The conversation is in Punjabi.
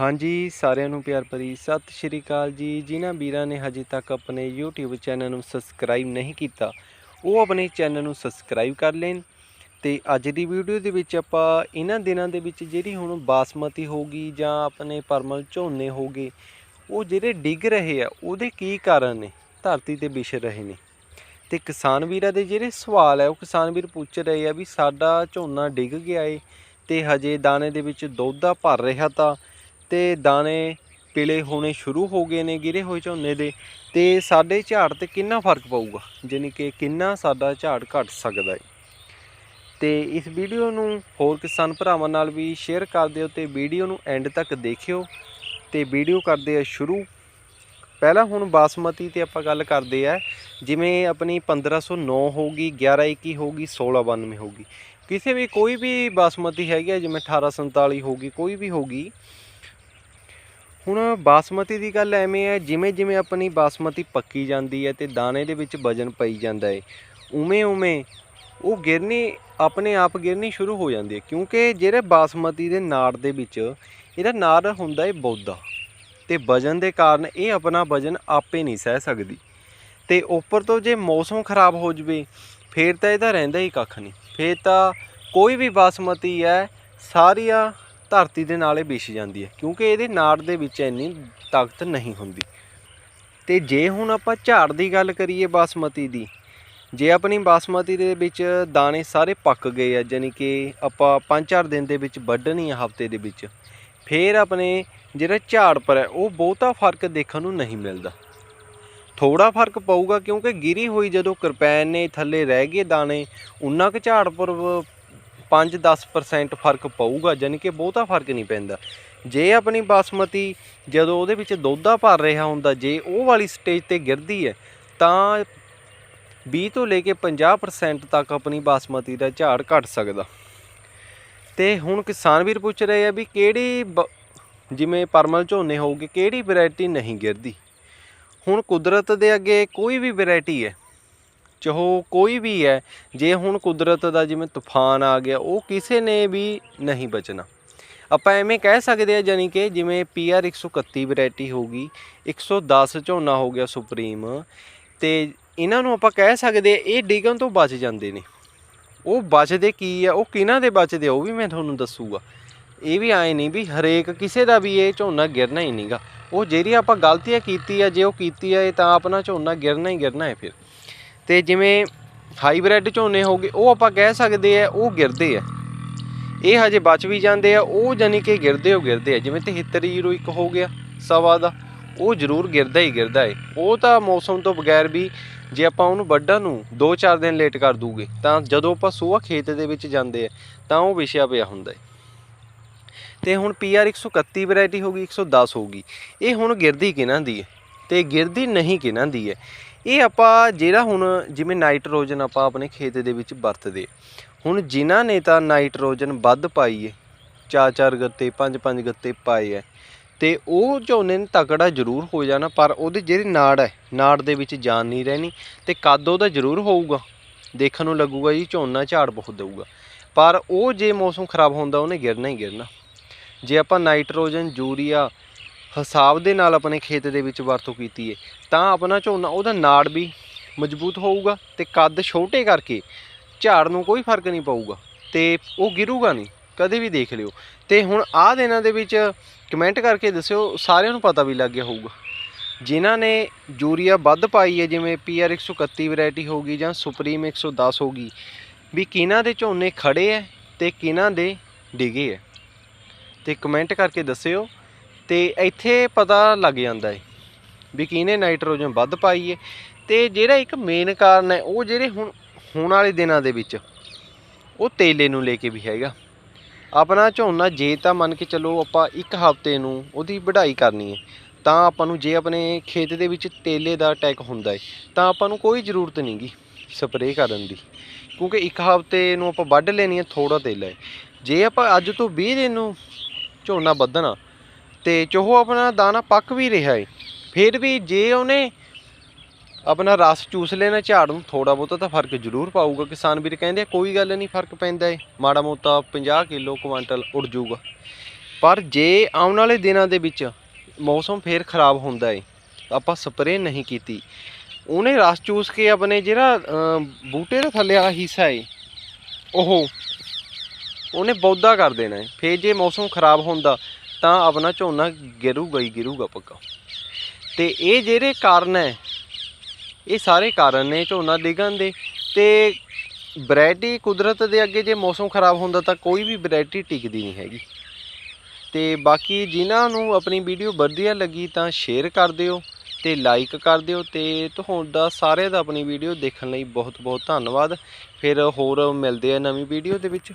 ਹਾਂਜੀ, ਸਾਰਿਆਂ ਨੂੰ ਪਿਆਰ ਭਰੀ ਸਤਿ ਸ਼੍ਰੀ ਅਕਾਲ ਜੀ। ਜਿਨ੍ਹਾਂ ਵੀਰਾਂ ਨੇ ਹਜੇ ਤੱਕ ਆਪਣੇ YouTube ਚੈਨਲ ਨੂੰ ਸਬਸਕ੍ਰਾਈਬ ਨਹੀਂ ਕੀਤਾ, ਉਹ ਆਪਣੇ ਚੈਨਲ ਨੂੰ ਸਬਸਕ੍ਰਾਈਬ ਕਰ ਲੈਣ ਤੇ ਅੱਜ ਦੀ ਵੀਡੀਓ ਦੇ ਵਿੱਚ ਆਪਾਂ ਇਹਨਾਂ ਦਿਨਾਂ ਦੇ ਵਿੱਚ ਜਿਹੜੀ ਹੁਣ ਬਾਸਮਤੀ ਹੋਗੀ ਜਾਂ ਆਪਣੇ ਪਰਮਲ ਝੋਨੇ ਹੋਗੇ ਉਹ ਜਿਹੜੇ ਡਿੱਗ ਰਹੇ ਆ, ਉਹਦੇ ਕੀ ਕਾਰਨ ਨੇ? ਧਰਤੀ ਤੇ ਵਿਛ ਰਹੇ ਨੇ। ਤੇ ਕਿਸਾਨ ਵੀਰਾਂ ਦੇ ਜਿਹੜੇ ਸਵਾਲ ਹੈ ਉਹ ਕਿਸਾਨ ਵੀਰ ਪੁੱਛ ਰਹੇ ਆ ਵੀ ਸਾਡਾ ਝੋਨਾ ਡਿੱਗ ਗਿਆ ਏ ਤੇ ਹਜੇ ਦਾਣੇ ਦੇ ਵਿੱਚ ਦੁੱਧ ਆ, ਭਰ ਰਿਹਾ ਤਾਂ ਤੇ ਦਾਣੇ ਪੀਲੇ ਹੋਣੇ ਸ਼ੁਰੂ ਹੋ ਗਏ ਨੇ, ਗਿਰੇ ਹੋਏ ਝੋਨੇ ਦੇ, ਤੇ ਸਾਡੇ ਝਾੜ ਤੇ ਕਿੰਨਾ ਫ਼ਰਕ ਪਊਗਾ? ਜਾਣੀ ਕਿ ਕਿੰਨਾ ਸਾਡਾ ਝਾੜ ਘਟ ਸਕਦਾ ਹੈ ਤੇ ਇਸ ਵੀਡੀਓ ਨੂੰ ਹੋਰ ਕਿਸਾਨ ਭਰਾਵਾਂ ਨਾਲ ਵੀ ਸ਼ੇਅਰ ਕਰ ਦਿਓ ਤੇ ਵੀਡੀਓ ਨੂੰ ਐਂਡ ਤੱਕ ਦੇਖਿਓ। ਤੇ ਵੀਡੀਓ ਕਰਦੇ ਆ ਸ਼ੁਰੂ। ਪਹਿਲਾਂ ਹੁਣ ਬਾਸਮਤੀ ਤੇ ਆਪਾਂ ਗੱਲ ਕਰਦੇ ਆ, ਜਿਵੇਂ ਆਪਣੀ 1509 ਹੋਗੀ 1121 ਹੋਗੀ 1692 ਹੋਗੀ ਕਿਸੇ ਵੀ ਕੋਈ ਵੀ ਬਾਸਮਤੀ ਹੈਗੀ ਆ, ਜਿਵੇਂ 1847 ਹੋਗੀ ਕੋਈ ਵੀ ਹੋਗੀ ਹੁਣ ਬਾਸਮਤੀ ਦੀ ਗੱਲ ਐਵੇਂ ਹੈ, ਜਿਵੇਂ ਜਿਵੇਂ ਆਪਣੀ ਬਾਸਮਤੀ ਪੱਕੀ ਜਾਂਦੀ ਹੈ ਤੇ ਦਾਣੇ ਦੇ ਵਿੱਚ ਵਜਨ ਪਈ ਜਾਂਦਾ ਹੈ, ਉਵੇਂ ਉਵੇਂ ਉਹ ਗਿਰਨੀ, ਆਪਣੇ ਆਪ ਗਿਰਨੀ ਸ਼ੁਰੂ ਹੋ ਜਾਂਦੀ ਹੈ, ਕਿਉਂਕਿ ਜਿਹੜੇ ਬਾਸਮਤੀ ਦੇ ਨਾੜ ਦੇ ਵਿੱਚ ਇਹਦਾ ਨਾੜ ਹੁੰਦਾ ਹੈ ਬੌਦਾ ਤੇ ਵਜਨ ਦੇ ਕਾਰਨ ਇਹ ਆਪਣਾ ਵਜਨ ਆਪੇ ਨਹੀਂ ਸਹਿ ਸਕਦੀ ਤੇ ਉੱਪਰ ਤੋਂ ਜੇ ਮੌਸਮ ਖਰਾਬ ਹੋ ਜਵੇ, ਫੇਰ ਤਾਂ ਇਹਦਾ ਰਹਿੰਦਾ ਹੀ ਕੱਖ ਨਹੀਂ, ਫੇਰ ਤਾਂ ਕੋਈ ਵੀ ਬਾਸਮਤੀ ਹੈ, ਸਾਰੀਆਂ ਧਰਤੀ ਦੇ ਨਾਲੇ ਵਿਛ ਜਾਂਦੀ ਹੈ, ਕਿਉਂਕਿ ਇਹਦੇ ਨਾੜ ਦੇ ਵਿੱਚ ਇੰਨੀ ਤਾਕਤ ਨਹੀਂ ਹੁੰਦੀ। ਤੇ ਜੇ ਹੁਣ ਆਪਾਂ ਝਾੜ ਦੀ ਗੱਲ ਕਰੀਏ ਬਾਸਮਤੀ ਦੀ, ਜੇ ਆਪਣੀ ਬਾਸਮਤੀ ਦੇ ਵਿੱਚ ਦਾਣੇ ਸਾਰੇ ਪੱਕ ਗਏ ਆ ਯਾਨੀ ਕਿ ਆਪਾਂ 5-4 ਦਿਨ ਦੇ ਵਿੱਚ ਵੱਢਣੀ ਆ ਹਫ਼ਤੇ ਦੇ ਵਿੱਚ, ਫੇਰ ਆਪਣੇ ਜਿਹੜਾ ਝਾੜ ਪਰ ਹੈ, ਉਹ ਬਹੁਤਾ ਫ਼ਰਕ ਦੇਖਣ ਨੂੰ ਨਹੀਂ ਮਿਲਦਾ। ਥੋੜਾ ਫ਼ਰਕ ਪਊਗਾ ਕਿਉਂਕਿ ਗਿਰੀ ਹੋਈ ਜਦੋਂ ਕਿਰਪੈਨ ਨੇ ਥੱਲੇ ਰਹਿ ਗਏ ਦਾਣੇ ਉਨਾ ਕੁ ਝਾੜ ਪਰ 5-10% ਫ਼ਰਕ ਪਊਗਾ ਯਾਨੀ ਕਿ ਬਹੁਤਾ ਫ਼ਰਕ ਨਹੀਂ ਪੈਂਦਾ। ਜੇ ਆਪਣੀ ਬਾਸਮਤੀ ਜਦੋਂ ਉਹਦੇ ਵਿੱਚ ਦੋਧਾ ਭਰ ਰਿਹਾ ਹੁੰਦਾ, ਜੇ ਉਹ ਵਾਲੀ ਸਟੇਜ ਤੇ ਗਿਰਦੀ ਹੈ, ਤਾਂ 20 ਤੋਂ ਲੈ ਕੇ 50% ਤੱਕ ਆਪਣੀ ਬਾਸਮਤੀ ਦਾ ਝਾੜ ਘਟ ਸਕਦਾ। ਤੇ ਹੁਣ ਕਿਸਾਨ ਵੀਰ ਪੁੱਛ ਰਹੇ ਆ ਵੀ ਕਿਹੜੀ ਬ- ਜਿਵੇਂ ਪਰਮਲ ਝੋਨੇ ਹੋਊਗੇ, ਕਿਹੜੀ ਵੈਰਾਈਟੀ ਨਹੀਂ ਗਿਰਦੀ? ਹੁਣ ਕੁਦਰਤ ਦੇ ਅੱਗੇ ਕੋਈ ਵੀ ਵੈਰਾਈਟੀ ਹੈ ਚਾਹੋ ਕੋਈ ਵੀ ਹੈ, ਜੇ ਹੁਣ ਕੁਦਰਤ ਦਾ ਜਿਵੇਂ ਤੂਫਾਨ ਆ ਗਿਆ, ਉਹ ਕਿਸੇ ਨੇ ਵੀ ਨਹੀਂ ਬਚਣਾ। ਆਪਾਂ ਐਵੇਂ ਕਹਿ ਸਕਦੇ ਆ ਜਾਨੀ ਕਿ ਜਿਵੇਂ PR 131 ਵੈਰਾਈਟੀ ਹੋਗੀ 110 ਝੋਨਾ ਹੋ ਗਿਆ ਸੁਪਰੀਮ, ਤੇ ਇਹਨਾਂ ਨੂੰ ਆਪਾਂ ਕਹਿ ਸਕਦੇ ਆ ਇਹ ਡਿਗਣ ਤੋਂ ਬਚ ਜਾਂਦੇ ਨੇ। ਉਹ ਬਚਦੇ ਕੀ ਆ, ਉਹ ਕਿਹਨਾਂ ਦੇ ਬਚਦੇ ਆ, ਉਹ ਵੀ ਮੈਂ ਤੁਹਾਨੂੰ ਦੱਸੂਗਾ। ਇਹ ਵੀ ਆਏ ਨਹੀਂ ਵੀ ਹਰੇਕ ਕਿਸੇ ਦਾ ਵੀ ਇਹ ਝੋਨਾ ਗਿਰਨਾ ਹੀ ਨਹੀਂਗਾ। ਉਹ ਜਿਹੜੀ ਆਪਾਂ ਗਲਤੀਆਂ ਕੀਤੀ ਆ ਜੇ ਉਹ ਕੀਤੀ ਆ, ਇਹ ਤਾਂ ਆਪਣਾ ਝੋਨਾ ਗਿਰਨਾ ਹੀ ਗਿਰਨਾ ਹੈ ਫਿਰ। ਤੇ ਜਿਵੇਂ ਹਾਈਬ੍ਰਿਡ ਝੋਨੇ ਹੋਗੇ ਉਹ ਆਪਾਂ ਕਹਿ ਸਕਦੇ ਆ, ਉਹ ਗਿਰਦੇ ਆ। ਇਹ ਹਜੇ ਬਚ ਵੀ ਜਾਂਦੇ ਆ, ਉਹ ਜਾਨੀ ਕਿ ਗਿਰਦੇ ਹੋ ਗਿਰਦੇ ਆ। ਜਿਵੇਂ 7301 ਹੋ ਗਿਆ, ਸਵਾ ਦਾ, ਉਹ ਜ਼ਰੂਰ ਗਿਰਦਾ ਹੀ ਗਿਰਦਾ ਏ। ਉਹ ਤਾਂ ਮੌਸਮ ਤੋਂ ਬਗੈਰ ਵੀ ਜੇ ਆਪਾਂ ਉਹਨੂੰ ਵੱਢਣ ਨੂੰ 2-4 ਦਿਨ ਲੇਟ ਕਰ ਦੂਗੇ, ਤਾਂ ਜਦੋਂ ਆਪਾਂ ਸੋਆ ਖੇਤ ਦੇ ਵਿੱਚ ਜਾਂਦੇ ਆ, ਤਾਂ ਉਹ ਵਿਛਿਆ ਪਿਆ ਹੁੰਦਾ ਏ। ਤੇ ਹੁਣ PR 131 ਵੈਰਾਈਟੀ ਹੋ ਗਈ 110 ਹੋ ਗਈ। ਇਹ ਹੁਣ ਗਿਰਦੀ ਕਿਹਨਾਂ ਦੀ ਹੈ ਤੇ ਗਿਰਦੀ ਨਹੀਂ ਕਿਹਨਾਂ ਦੀ ਹੈ ਇਹ ਆਪਾਂ ਜਿਹੜਾ ਹੁਣ ਜਿਵੇਂ ਨਾਈਟ੍ਰੋਜਨ ਆਪਾਂ ਆਪਣੇ ਖੇਤ ਦੇ ਵਿੱਚ ਵਰਤਦੇ ਹੁਣ ਜਿਨ੍ਹਾਂ ਨੇ ਤਾਂ ਨਾਈਟ੍ਰੋਜਨ ਵੱਧ ਪਾਈ ਹੈ ਚਾਰ ਚਾਰ ਗੱਤੇ, ਪੰਜ ਪੰਜ ਗੱਤੇ ਪਾਏ ਹੈ ਤੇ ਉਹ ਝੋਨੇ ਨੂੰ ਤਕੜਾ ਜ਼ਰੂਰ ਹੋ ਜਾਣਾ, ਪਰ ਉਹਦੇ ਜਿਹੜੀ ਨਾੜ ਹੈ ਨਾੜ ਦੇ ਵਿੱਚ ਜਾਨ ਨਹੀਂ ਰਹਿਣੀ, ਤੇ ਕੱਦ ਉਹਦਾ ਜ਼ਰੂਰ ਹੋਊਗਾ। ਦੇਖਣ ਨੂੰ ਲੱਗੂਗਾ ਜੀ ਝੋਨਾ ਝਾੜ ਬਹੁਤ ਦੇਊਗਾ। ਪਰ ਉਹ ਜੇ ਮੌਸਮ ਖਰਾਬ ਹੁੰਦਾ, ਉਹਨੇ ਗਿਰਨਾ ਹੀ ਗਿਰਨਾ। ਜੇ ਆਪਾਂ ਨਾਈਟ੍ਰੋਜਨ, ਯੂਰੀਆ ਹਿਸਾਬ ਦੇ ਨਾਲ ਆਪਣੇ ਖੇਤ ਦੇ ਵਿੱਚ ਵਰਤੋਂ ਕੀਤੀ ਹੈ ਤਾਂ ਆਪਣਾ ਝੋਨਾ, ਉਹਦਾ ਨਾੜ ਵੀ ਮਜ਼ਬੂਤ ਹੋਊਗਾ ਤੇ ਕੱਦ ਛੋਟੇ ਕਰਕੇ ਝਾੜ ਨੂੰ ਕੋਈ ਫ਼ਰਕ ਨਹੀਂ ਪਊਗਾ ਤੇ ਉਹ ਗਿਰੂਗਾ ਨਹੀਂ, ਕਦੇ ਵੀ ਦੇਖ ਲਿਓ। ਤੇ ਹੁਣ ਆਹ ਦਿਨਾਂ ਦੇ ਵਿੱਚ ਕਮੈਂਟ ਕਰਕੇ ਦੱਸਿਓ, ਸਾਰਿਆਂ ਨੂੰ ਪਤਾ ਵੀ ਲੱਗ ਗਿਆ ਹੋਊਗਾ। ਜਿਨ੍ਹਾਂ ਨੇ ਯੂਰੀਆ ਵੱਧ ਪਾਈ ਹੈ ਜਿਵੇਂ PR 131 ਵੈਰਾਈਟੀ ਹੋਗੀ ਜਾਂ ਸੁਪਰੀਮ 110 ਹੋਗੀ ਵੀ ਕਿਹਨਾਂ ਦੇ ਝੋਨੇ ਖੜੇ ਐ ਤੇ ਕਿਹਨਾਂ ਦੇ ਡਿਗੇ ਐ। ਤੇ ਕਮੈਂਟ ਕਰਕੇ ਦੱਸਿਓ ਤੇ ਇੱਥੇ ਪਤਾ ਲੱਗ ਜਾਂਦਾ ਹੈ ਵੀ ਕਿਹਨੇ ਨਾਈਟ੍ਰੋਜਨ ਵੱਧ ਪਾਈ ਹੈ ਤੇ ਜਿਹੜਾ ਇੱਕ ਮੇਨ ਕਾਰਨ ਹੈ, ਉਹ ਜਿਹੜੇ ਹੁਣ, ਹੋਣ ਵਾਲੇ ਦਿਨਾਂ ਦੇ ਵਿੱਚ, ਉਹ ਤੇਲੇ ਨੂੰ ਲੈ ਕੇ ਵੀ ਹੈਗਾ। ਆਪਣਾ ਝੋਨਾ ਜੇ ਤਾਂ ਮੰਨ ਕੇ ਚੱਲੋ ਆਪਾਂ ਇੱਕ ਹਫ਼ਤੇ ਨੂੰ ਉਹਦੀ ਵਢਾਈ ਕਰਨੀ ਹੈ ਤਾਂ ਆਪਾਂ ਨੂੰ ਜੇ ਆਪਣੇ ਖੇਤ ਦੇ ਵਿੱਚ ਤੇਲੇ ਦਾ ਅਟੈਕ ਹੁੰਦਾ ਹੈ ਤਾਂ ਆਪਾਂ ਨੂੰ ਕੋਈ ਜ਼ਰੂਰਤ ਨਹੀਂਗੀ ਸਪਰੇਅ ਕਰਨ ਦੀ। ਕਿਉਂਕਿ ਇੱਕ ਹਫ਼ਤੇ ਨੂੰ ਆਪਾਂ ਵੱਢ ਲੈਣੀ ਹੈ ਥੋੜਾ ਤੇਲਾ ਹੈ। ਜੇ ਆਪਾਂ ਅੱਜ ਤੋਂ 20 ਦਿਨ ਨੂੰ ਝੋਨਾ ਵੱਧਣਾ ਤੇ ਚੋਹੋ ਆਪਣਾ ਦਾਣਾ ਪੱਕ ਵੀ ਰਿਹਾ ਹੈ ਫਿਰ ਵੀ ਜੇ ਉਹਨੇ ਆਪਣਾ ਰਸ ਚੂਸ ਲੈਣਾ ਝਾੜ ਨੂੰ ਥੋੜਾ ਬਹੁਤਾ ਤਾਂ ਫ਼ਰਕ ਜ਼ਰੂਰ ਪਾਊਗਾ। ਕਿਸਾਨ ਵੀਰ ਕਹਿੰਦੇ ਕੋਈ ਗੱਲ ਨਹੀਂ, ਫ਼ਰਕ ਪੈਂਦਾ ਏ। ਮਾੜਾ ਮੋਟਾ 50 ਕਿਲੋ ਕੁਆਂਟਲ ਉੱਡ ਜਾਊਗਾ। ਪਰ ਜੇ ਆਉਣ ਵਾਲੇ ਦਿਨਾਂ ਦੇ ਵਿੱਚ ਮੌਸਮ ਫੇਰ ਖਰਾਬ ਹੁੰਦਾ ਏ, ਆਪਾਂ ਸਪਰੇਅ ਨਹੀਂ ਕੀਤੀ। ਉਹਨੇ ਰਸ ਚੂਸ ਕੇ ਆਪਣੇ ਜਿਹੜਾ ਬੂਟੇ ਦੇ ਥੱਲੇ ਵਾਲਾ ਹਿੱਸਾ ਏ, ਉਹ ਉਹਨੇ ਬੌਦਾ ਕਰ ਦੇਣਾ ਏ। ਫੇਰ ਜੇ ਮੌਸਮ ਖਰਾਬ ਹੁੰਦਾ ਤਾਂ ਆਪਣਾ ਝੋਨਾ ਗਿਰੂਗਾ ਹੀ ਗਿਰੂਗਾ ਪੱਕਾ। ਤੇ ਇਹ ਜਿਹੜੇ ਕਾਰਨ ਹੈ, ਇਹ ਸਾਰੇ ਕਾਰਨ ਨੇ ਝੋਨਾ ਡਿੱਗਣ ਦੇ। ਤੇ ਵੈਰਾਈਟੀ ਕੁਦਰਤ ਦੇ ਅੱਗੇ ਜੇ ਮੌਸਮ ਖਰਾਬ ਹੁੰਦਾ ਤਾਂ ਕੋਈ ਵੀ ਵੈਰਾਈਟੀ ਟਿਕਦੀ ਨਹੀਂ ਹੈਗੀ। ਤੇ ਬਾਕੀ ਜਿਨ੍ਹਾਂ ਨੂੰ ਆਪਣੀ ਵੀਡੀਓ ਵਧੀਆ ਲੱਗੀ ਤਾਂ ਸ਼ੇਅਰ ਕਰ ਦਿਓ ਤੇ ਲਾਈਕ ਕਰ ਦਿਓ ਤੇ ਤੁਹਾਡਾ ਸਾਰਿਆਂ ਦਾ ਆਪਣੀ ਵੀਡੀਓ ਦੇਖਣ ਲਈ ਬਹੁਤ ਬਹੁਤ ਧੰਨਵਾਦ। ਫਿਰ ਹੋਰ ਮਿਲਦੇ ਆ ਨਵੀਂ ਵੀਡੀਓ ਦੇ ਵਿੱਚ।